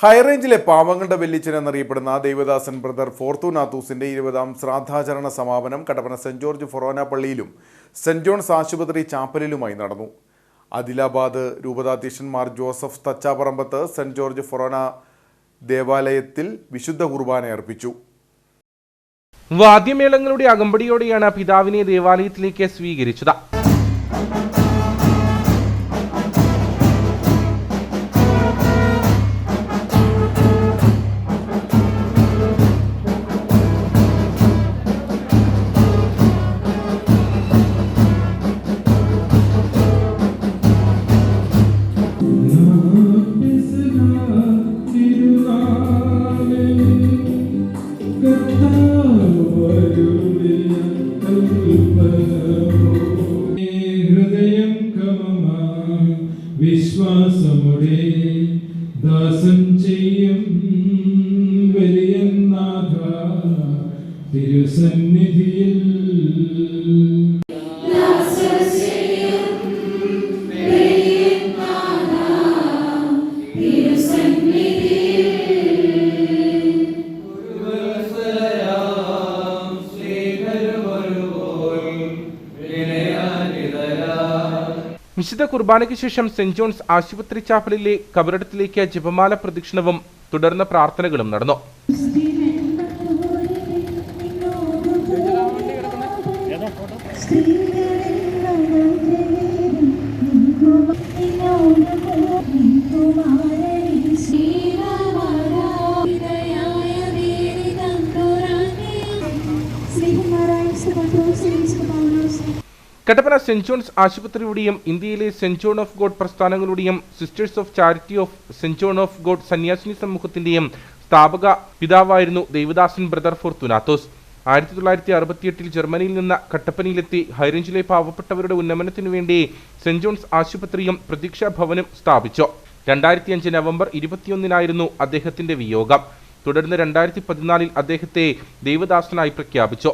ഹൈറേഞ്ചിലെ പാവങ്ങളുടെ വെല്ലിച്ചൻ എന്നറിയപ്പെടുന്ന ദേവദാസൻ ബ്രദർ ഫോർത്തുനാത്തൂസിന്റെ ഇരുപതാം ശ്രാദ്ധാചരണ സമാപനം കടപ്പന സെന്റ് ജോർജ് ഫൊറോന പള്ളിയിലും സെന്റ് ജോൺസ് ആശുപത്രി ചാപ്പലിലുമായി നടന്നു. ആദിലാബാദ് രൂപതാധ്യക്ഷന്മാർ ജോസഫ് തച്ചാപറമ്പത്ത് സെന്റ് ജോർജ് ഫൊറോന ദേവാലയത്തിൽ വിശുദ്ധ കുർബാന അർപ്പിച്ചു. വാദ്യമേളങ്ങളുടെ അകമ്പടിയോടെയാണ് പിതാവിനെ ദേവാലയത്തിലേക്ക് സ്വീകരിച്ചത്. വിശ്വാസമുടെ ദാസം ചെയ്യും വലിയ നാഥ തിരുസന്നിധിയിൽ. വിശുദ്ധ കുർബാനയ്ക്ക് ശേഷം സെന്റ് ജോൺസ് ആശുപത്രി ചാപ്പലിലെ കബറിടത്തിലേക്ക് ജപമാല പ്രദക്ഷിണവും തുടർന്ന് പ്രാർത്ഥനകളും നടന്നു. കട്ടപ്പന സെന്റ് ജോൺസ് ആശുപത്രിയുടെയും ഇന്ത്യയിലെ saint John of God പ്രസ്ഥാനങ്ങളുടെയും sisters of charity of saint John of God സന്യാസിനി സമൂഹത്തിന്റെയും സ്ഥാപക പിതാവായിരുന്നു ദേവദാസൻ ബ്രദർ ഫോർത്തുനാത്തോസ് ആയിരത്തി തൊള്ളായിരത്തി അറുപത്തിയെട്ടിൽ ജർമ്മനിയിൽ നിന്ന് കട്ടപ്പനയിലെത്തി ഹൈറേഞ്ചിലെ പാവപ്പെട്ടവരുടെ ഉന്നമനത്തിനു വേണ്ടി സെന്റ് ജോൺസ് ആശുപത്രിയും പ്രതീക്ഷാ ഭവനും സ്ഥാപിച്ചു. രണ്ടായിരത്തി അഞ്ച് നവംബർ ഇരുപത്തിയൊന്നിനായിരുന്നു അദ്ദേഹത്തിന്റെ വിയോഗം. തുടർന്ന് രണ്ടായിരത്തി പതിനാലിൽ അദ്ദേഹത്തെ ദേവദാസനായി പ്രഖ്യാപിച്ചു.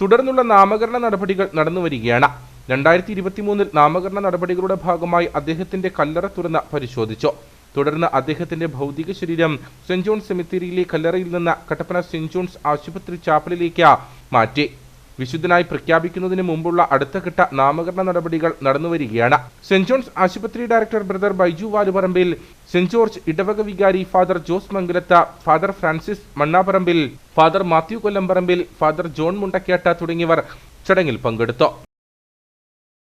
തുടർന്നുള്ള നാമകരണ നടപടികൾ നടന്നുവരികയാണ്. രണ്ടായിരത്തി ഇരുപത്തിമൂന്നിൽ നാമകരണ നടപടികളുടെ ഭാഗമായി അദ്ദേഹത്തിന്റെ കല്ലറ തുറന്ന് പരിശോധിച്ചു. തുടർന്ന് അദ്ദേഹത്തിന്റെ ഭൗതിക ശരീരം സെന്റ് ജോൺസ് സെമിത്തേരിയിലെ കല്ലറയിൽ നിന്ന് കട്ടപ്പന സെന്റ് ജോൺസ് ആശുപത്രി ചാപ്പലിലേക്ക് മാറ്റി. വിശുദ്ധനായി പ്രഖ്യാപിക്കുന്നതിന് മുമ്പുള്ള അടുത്ത ഘട്ട നാമകരണ നടപടികൾ നടന്നുവരികയാണ് സെന്റ് ജോൺസ് ആശുപത്രി director brother Baiju Valuparambil saint George ഇടവക വികാരി father Jose Mangalath father Francis Mannaparambil father Mathew Kollamparambil father John Mundakkatt തുടങ്ങിയവർ ചടങ്ങിൽ പങ്കെടുത്തു.